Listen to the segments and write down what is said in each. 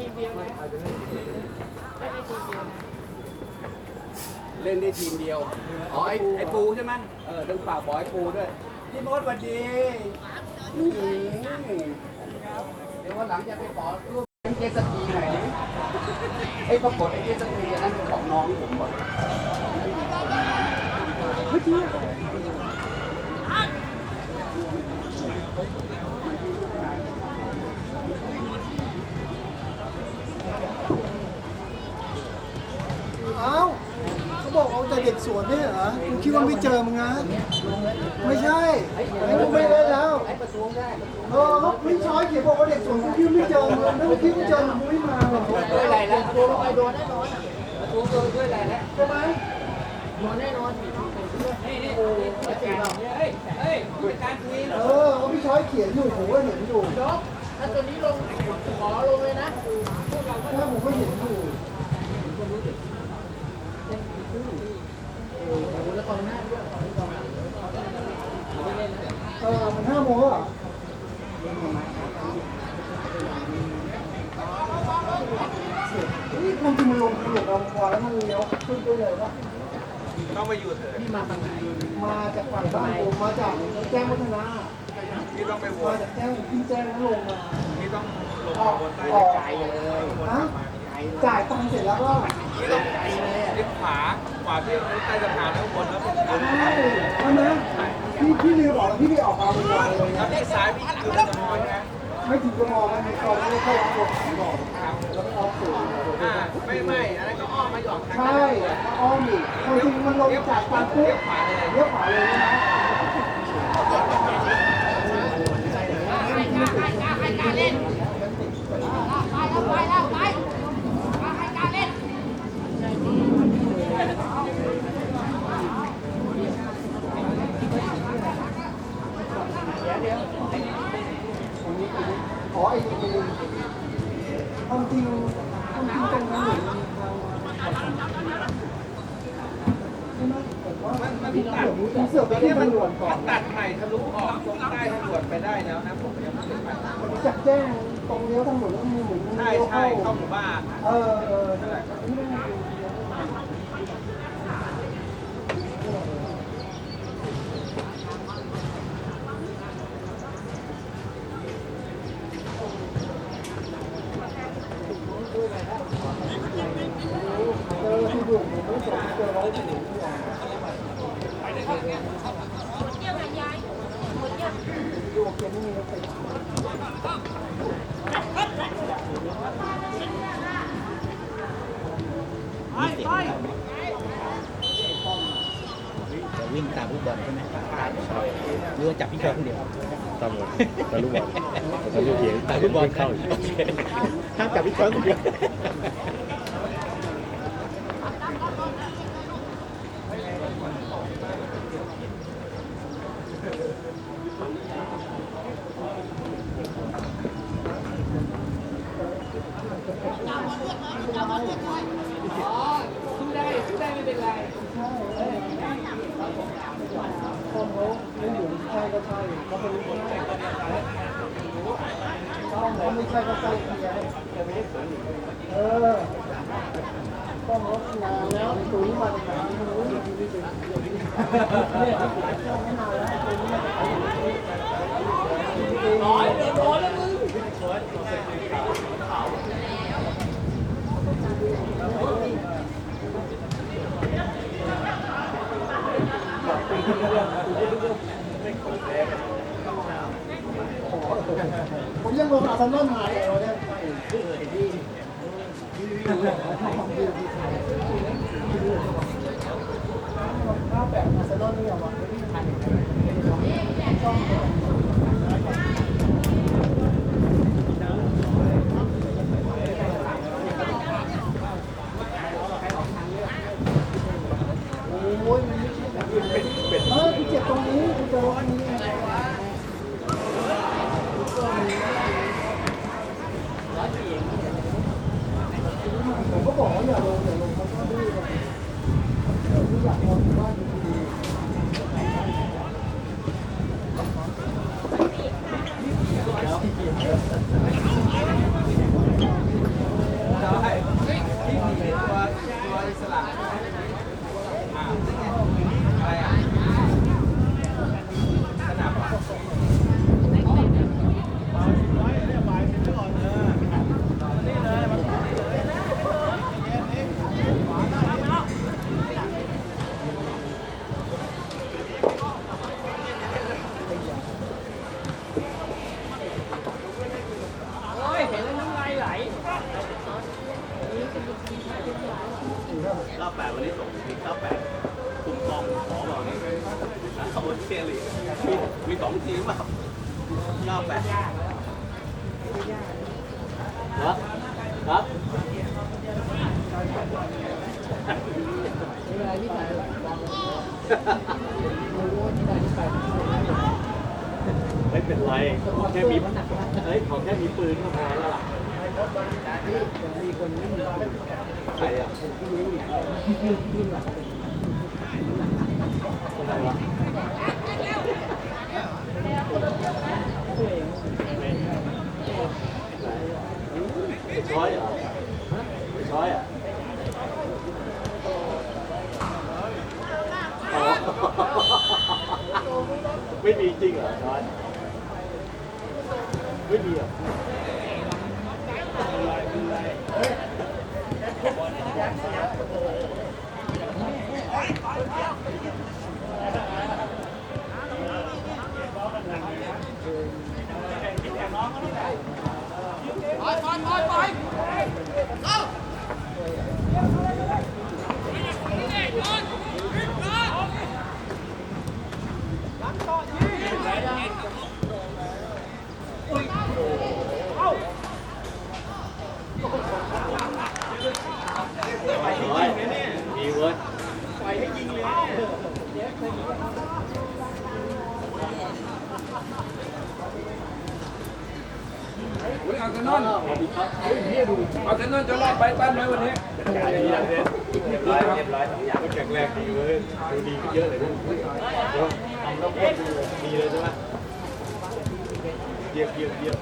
ทีมเดียวไหมไม่ได้ทีมเดียวนะเล่นได้ทีมเดียว อ๋อไอ้ไอ้ปูใช่ไหมเออต้องฝากบอกไอ้ปูด้วย พี่มดสวัสดีอื้อหือเดี๋ยววันหลังจะไปขอรูปเป็นเจตสกีหน่อยดิไอ้ปรากฏไอ้เจตสกีอันนั้นเป็นของน้องผมหมดเฮ้ยจริงอะ เขาบอกเอาแต่เด็กสวนเนี่ยเหรอกูคิดว่าไม่เจอมึงนะ ไม่ใช่ไอ้กูไม่เล่นแล้วไอ้ประท้วงได้เออเขาพี่ช้อยเขียนบอกว่าเด็กสวนกูคิดว่าไม่เจอมึงถ้ากูคิดว่าเจอมึงกูไม่มาหรอกด้วยอะไรแล้วประท้วงลงไปโดนแน่นอนอะประท้วงโดนด้วยอะไรแล้วใช่ไหมโดนแน่นอนนี่นี่นี่ผู้จัดการเฮ้ยเฮ้ยผู้จัดการคุยเออเขาพี่ช้อยเขียนอยู่ผมก็เห็นอยู่จบถ้าตัวนี้ลงขอลงเลยนะถ้าผมก็เห็นอยู่ แล้วกองหน้าด้วยกองหลัง เออมันห้าโมงแล้วเหรอนี่มันจริงมันลงหลบเราพอแล้วมันเลี้ยวขึ้นไปเลยว่าต้องไปอยู่เถิดพี่มาทางไหนมาจากฝั่งบ้านผมมาจากแจ้งวัฒนะพี่ต้องไปวมานจากแจ้งพี่แจ้งแล้วลงมาพี่ต้องลงอมาอกบนใต้ออกไกลเลยฮะจ่ายตังค์เสร็จแล้วก็พี่ต้องเลี้ยวขวาข วาพี่ใต้สะพานแล้ววนแล้วเป็ใช่ใช่ไหมพี่พี่ลืมบอกแล้วพี่ไปออกมาเป็นวันเลยแล้วนะพี่ซ้ายพี่คือจะมองนะไม่ถึงจะมองนะตอนนี้เข้ารับรถบอกแล้วก็ออกสื่อ่าไม่ไม่อันนั้นก็อ้อมมาหยอกทางใช่อ้อมอีกคนจริงมันลงจากตังปุ๊บเลี้ยวขวาเลยนะขอไอ้ความจริงความจริงตรงนั้น เหมือนมีทางใช่ไหมผมว่ามันมีตัดผมเสือกไปที่ตำรวจก่อนตัดใหม่ทะลุออกตรงใต้ทางด่วนไปได้แล้วนะผมยังไม่เคยไปจากแจ้งตรงเลี้ยวทางหลวงแล้วมีเหมือนใช่เลี้ยวใช่เข้าเข้าหมู่บ้านเออเออนั่นแหละเจอที่ดุผมไม่ส่งเจอร้อยถึงที่หลังดูเกมไม่มีรถติดจะวิ่งตามลูกบอลใช่ไหมหรือว่าจับพี่ชอยคนเดียวตามหมดตามลูกบอลตามลูกเขียงตามลูกบอลเข้าอีกโอเคห้ามจับพี่ชอยคนเดียว สู้ได้สู้ได้ไม่เป็นไร คนเขาไม่อยู่ใช่ก็ใช่เขาเป็นลู กใช่ต้องเขาไม่ใช่ก็ใช่เคียร์เออต้องรถนานแล้วตุ๋ยมาจากไหนไม่รู้เนี่ยไม่มาแล้วตุ๋ยมาจากไหนร้อนแล้วมึง ผมยังลงอาร์เซนอลมาเลยวันเนี้ยภาพแบบอาร์เซนอลนี่อย่างวะไม่ทันโอ้ยมันไม่ใช่แบบเออกูเจ็บตรงนี้กูเจออันนี้ 何? นอกแบบครับครับเวลาที่ไหนลองรู้ที่ไหนที่ไปไม่เป็นไรขอแค่มีเฮ้ยขอแค่มีปืนก็พอแล้วล่ะมีคนไม่มีใครอะอะไรวะ ไอ้ช้อยเหรอไอ้ช้อยอะอ๋อไม่ มีจริงเหรอช้อยไม่มีเหรอ ช้อยมีเว้ย อุ้ยเอาเซนนอนเอาเซ นู่นจะรอดไปปั้นไหมวันนี้เรียบร้อยเรียบร้อยก็แข็งแรงดีเลยดูดีขึ้นเยอะเลยนะเดี๋ยวทำแล้วโคตรดีเลยใช่ไหมเยี่ยมเยี่ยมเยี่ยม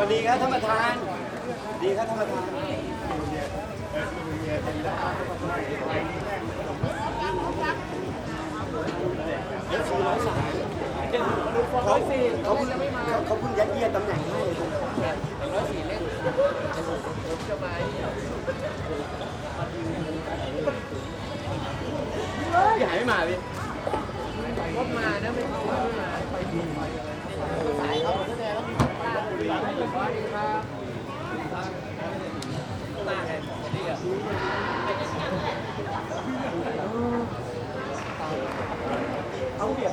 วัสดีครับท่านประธาน ดีครับท่านประธานร้อยสี่เขาจะไม่มาเขาเพิ่งยัดเยียดตำแหน่งให้ร้อยสี่เล่นผมจะมาพี่หายไม่มาพี่ก็มานะไม่เขาไม่มาไปดีสายเขา เอาเดี๋ยว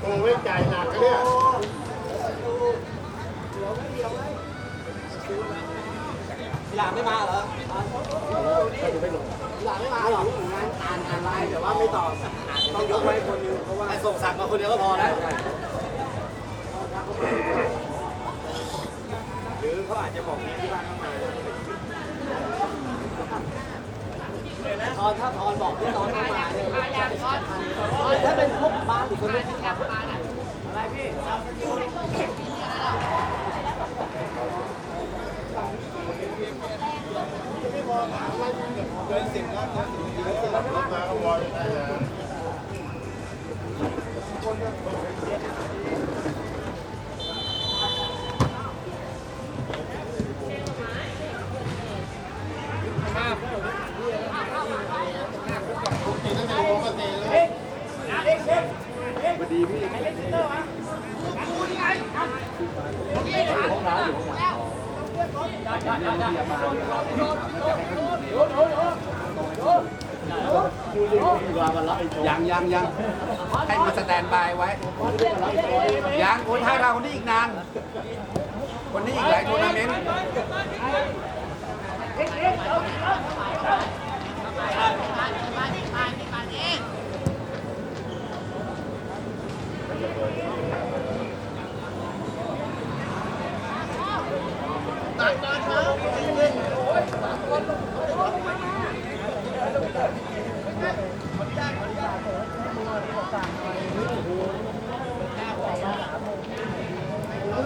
โอ้ไม่จ่ายหนักนะเนี่ย หลานไม่มาเหรอหลานไม่มาหรอกงานอ่านอ่านไลน์แต่ว่าไม่ตอบต้องยกไว้คนนึงเพราะว่าส่งสั่งมาคนเดียวก็พอแล้วหรือเขาอาจจะบอกที่บ้านข้างในทอนถ้าทอนบอกที่ตอนเข้ามาเนี่ยถ้าเป็นพวกบ้านหรือคนที่แอบมาอะไรพี่ เกินสิบนะเกินสิบทีแล้วรถมาก็วอลได้นะ ยังยังยังให้มาสแตนบายไว้ ยังโอ้ยท่าเราคนนี้อีกนาน คนนี้อีกหลายทัวร์นาเมนต์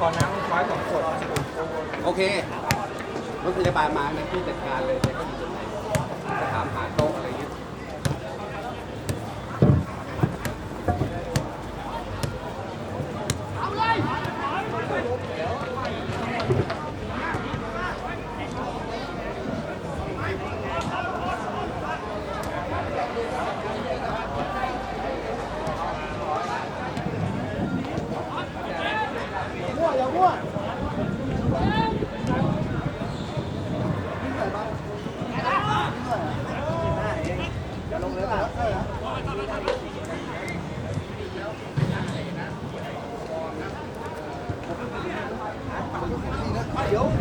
ขอน้ำคล้ายสองขวดโอเครถพยาบาลมาเนี่ยพี่จัดการเลยจะถามหาโต๊ะ Valeu!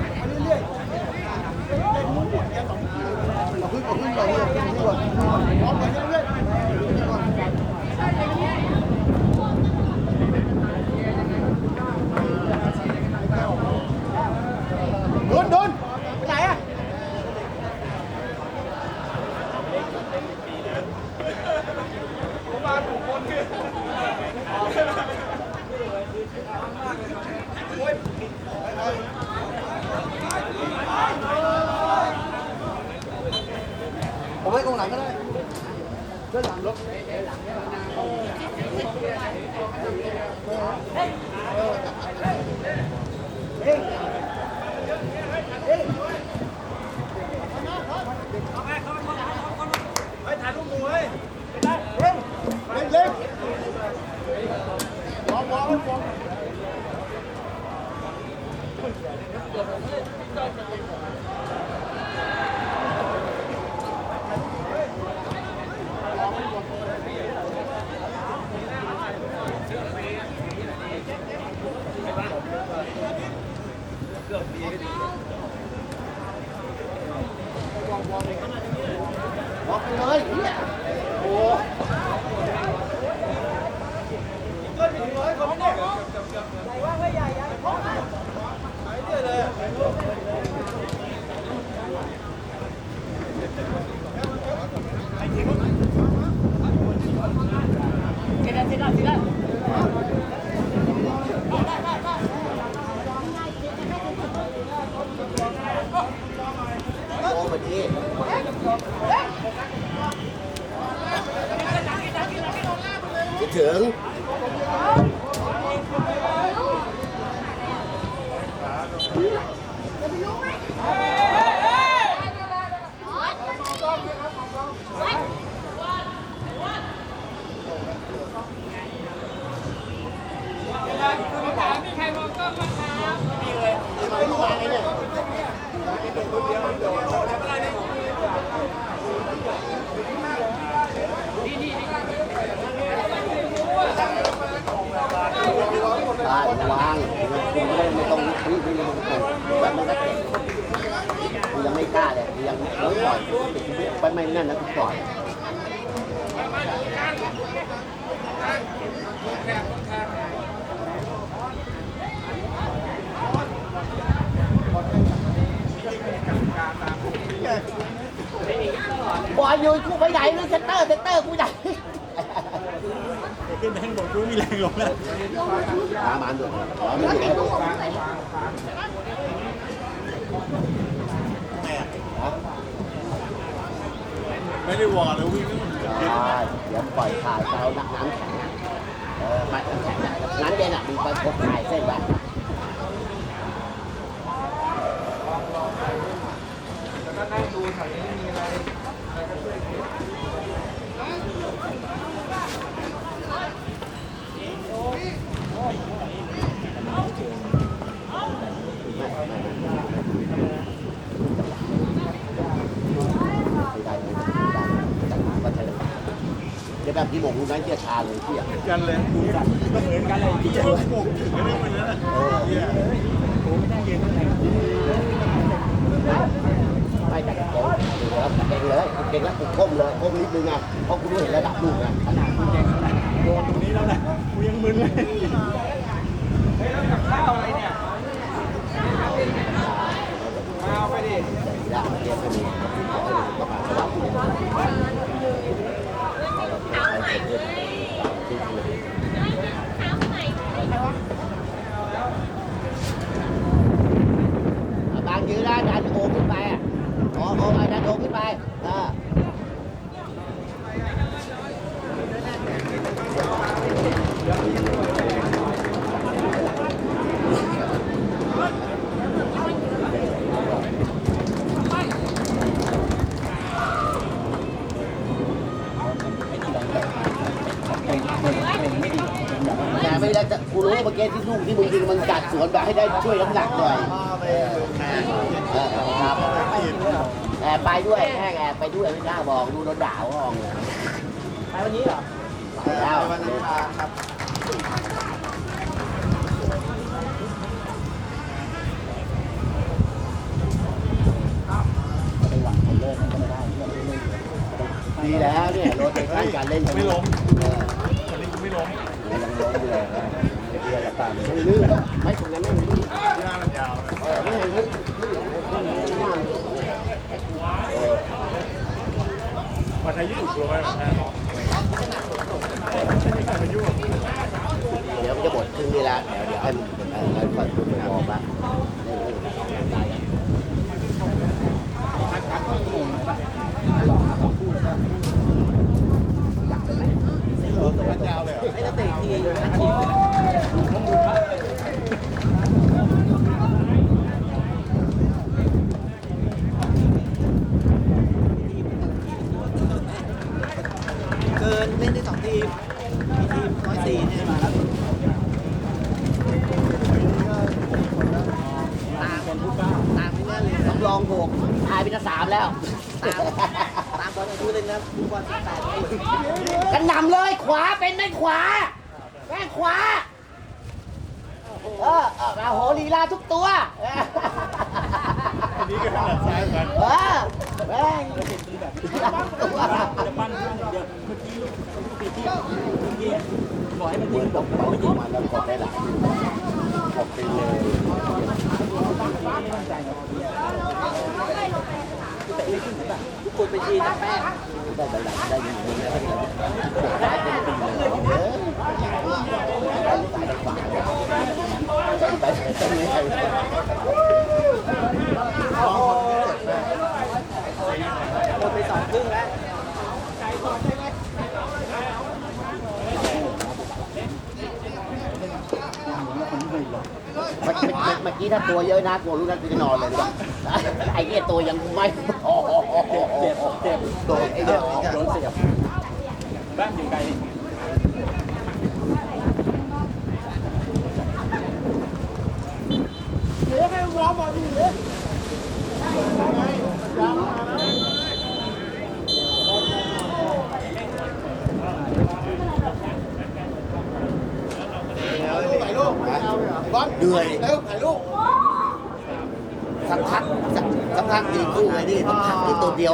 ไม่ได้วอร์แล้ววิ่งได้เดี๋ยวปล่อยถ่ายเราน้ำแข็งน้ำแข็งน้ำเย็นอะมีคนพกถ่ายเส้นไว้ก็นั่งดูแถวนี้มีอะไร ดูนั้นเชี่ยวชาญเลยที่อะกันเลยก็เหมือนกันเลยที่จะโป่งถึงไม่ได้เหมือนกันนะไม่แต่โก้ดูแล้วเก่งเลยเก่งแล้วกูก้มเลยก้มนิดนึงไงเพราะกูรู้เห็นระดับลูกไงขนาดคุณเก่งขนาดโดนตรงนี้แล้วนะกูยังมึนเลยข้าวอะไรเนี่ยมาเอาไปดิยากเรียนก็มีประมาณระดับนี้บางยืนได้ดันโอขึ้นไปอะ โอ้โอ้ดันโอขึ้นไปอ่าแต่ ไม่ได้จะกูรู้ว่าเมื่อกี้ที่ลูกที่มึงยิงมันกัดสวนแบบให้ได้ช่วยน้ำหนักหน่อยเออครับแอบไปด้วยแม่งแอบไปด้วยไม่กล้าบอกดูโดนด่าห้องเลยไปวันนี้เหรอไปแล้วไปหวังคนเลิกมันก็ไม่ได้เรื่องเล่นดีแล้วเนี่ยโรเตชั่นการเล่นไม่ล้มเออวันนี้กูไม่ล้ม ยังล้มอยู่เลยเรือต่างๆไม่ลื่นไม่ถึงนั้นไม่ลื่นไม่ลื่นปัตยายุ่งเลยเดี๋ยวมันจะหมดครึ่งนี้แล้วเดี๋ยวเดี๋ยวให้มันเออให้ค่อยพูดมองละเกินเล่นได้สองทีมมีทีมร้อยสี่เนี่ยมาแล้ว ตามคนผู้ก้าตามไปแน่เลยสำรองหกทายไปจะสามแล้ว ตามตามบอลอายุเลยนะทุกบอลสิบแปดกันนำเลยขวาเป็นแม่งขวาแม่งขวา เออเออโอ้โหลีลาทุกตัว อันนี้ก็ขนาดซ้ายเหมือนกันเออแม่งลีลาทุกตัวจะปั้นเครื่องเดียวเมื่อกี้ปีที่เมื่อกี้บอกให้มันเหมืยิอนงตกเป้ายิงมาแล้วกดได้หลายกดไปเลยไม่มั่นใจนะแต่ไม่ขึ้นหรือเปล่าทุกคนไปยีนแป้งได้หลายได้ยิงยิงแล้วได้เป็นปีเลย เออได้สายขวาไปไปไปหมดไปสองครึ่งแล้วเมื่อกี้ถ้าตัวเยอะนะกลัวลูกนั้นจะนอนเลยดีกว่าไอ้เนี่ยตัวยังไม่พอเจ็บเจ็บตัวไอ้เนี่ยโดนเสียบบ้านอยู่ไกล เหนื่อยสักพักสักสักพักยืนคู่ไงนี่สักพักยืนตัวเดียว